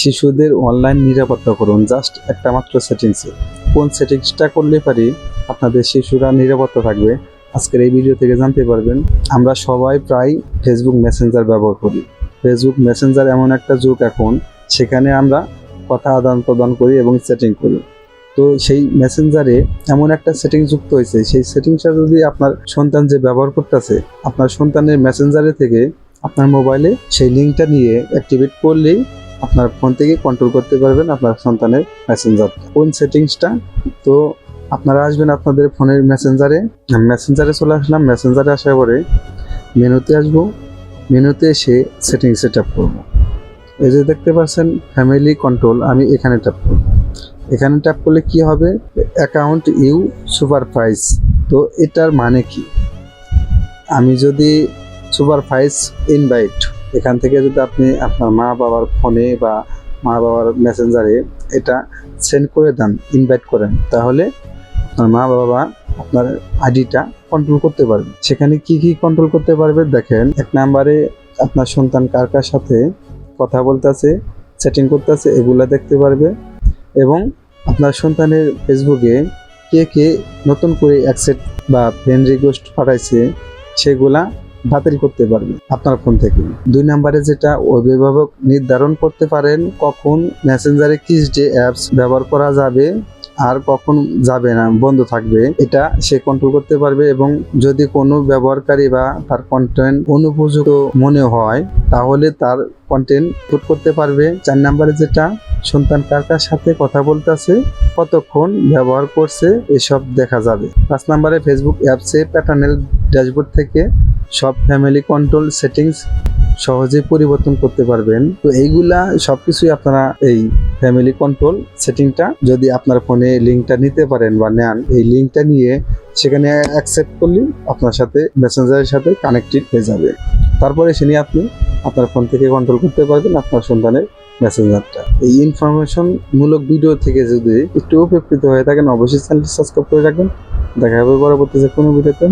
শিশুদের অনলাইন নিরাপত্তা করুন। জাস্ট একটা মাত্র সেটিংসে কোন সেটিংসটা করলে পারি আপনাদের শিশুরা নিরাপত্তা থাকবে। আজকের এই ভিডিও থেকে জানতে পারবেন, আমরা সবাই প্রায় ফেসবুক মেসেঞ্জার ব্যবহার করি। ফেসবুক মেসেঞ্জার এমন একটা যুগ এখন, সেখানে আমরা কথা আদান প্রদান করি এবং সেটিং করি। তো সেই মেসেঞ্জারে এমন একটা সেটিং যুক্ত হয়েছে। সেই সেটিংসটা যদি আপনার সন্তান যে ব্যবহার করতেছে, আপনার সন্তানের মেসেঞ্জারে থেকে আপনার মোবাইলে সেই লিঙ্কটা নিয়ে অ্যাক্টিভেট করলেই আপনার ফোন থেকে কন্ট্রোল করতে পারবেন আপনার সন্তানের মেসেঞ্জার কোন সেটিংসটা তো আপনারা আসবেন আপনাদের ফোনের মেসেঞ্জারে মেসেঞ্জারে চলে আসলাম। মেসেঞ্জারে আসার পরে মেনুতে আসব। মেনুতে এসে সেটিং সেট আপ করব। এই যে দেখতে পাচ্ছেন ফ্যামিলি কন্ট্রোল আমি এখানে ট্যাপ করব। এখানে ট্যাপ করলে কি হবে? অ্যাকাউন্ট ইউ সুপারভাইজ তো এটার মানে কি? আমি যদি সুপারভাইজ ইনভাইট এখান থেকে যদি আপনি আপনার মা বাবার ফোনে বা মা বাবার মেসেঞ্জারে এটা সেন্ড করে দেন ইনভাইট করেন, তাহলে আপনার মা বাবা আপনার আইডিটা কন্ট্রোল করতে পারবে। সেখানে কি কি কন্ট্রোল করতে পারবে? দেখেন, এক নাম্বারে আপনার সন্তান কার কার সাথে কথা বলতেছে চ্যাটিং করতেছে এগুলা দেখতে পারবে। এবং আপনার সন্তানের ফেসবুকে কে কে নতুন করে অ্যাকসেপ্ট বা ফ্রেন্ড রিকোয়েস্ট পাঠাইছে, সেগুলা বাতিল করতে পারবে আপনার ফোন থেকে। দুই নম্বরে যেটা অভিভাবক নির্ধারণ করতে পারেন কখন মেসেঞ্জারে কিস ডে অ্যাপস ব্যবহার করা যাবে আর কখন যাবে না, বন্ধ থাকবে, এটা সে কন্ট্রোল করতে পারবে এবং যদি কোনো ব্যবহারকারী বা তার কন্টেন্ট অনুপযুক্ত মনে হয়, তাহলে তার কন্টেন্ট পুট করতে পারবে। চার নাম্বারে যেটা সন্তান কার কার সাথে কথা বলতেছে, কতক্ষণ ব্যবহার করছে, এসব দেখা যাবে। পাঁচ নাম্বারে ফেসবুক অ্যাপসে প্যাটার্নেল ড্যাশবোর্ড থেকে সব ফ্যামিলি কন্ট্রোল সেটিংস সহজেই পরিবর্তন করতে পারবেন। তো এইগুলা সবকিছুই আপনারা এই ফ্যামিলি কন্ট্রোল সেটিংটা যদি আপনার ফোনে লিঙ্কটা নিতে পারেন বা নেন, এই লিঙ্কটা নিয়ে সেখানে অ্যাকসেপ্ট করলে আপনার সাথে মেসেঞ্জারের সাথে কানেক্টেড হয়ে যাবে। তারপরে সে নিয়ে আপনি আপনার ফোন থেকে কন্ট্রোল করতে পারবেন আপনার সন্তানের মেসেঞ্জারটা এই ইনফরমেশন মূলক ভিডিও থেকে যদি একটু উপকৃত হয়ে থাকেন, অবশ্যই চ্যানেলটি সাবস্ক্রাইব করে রাখবেন। দেখা হবে পরবর্তী যে কোনো ভিডিওতে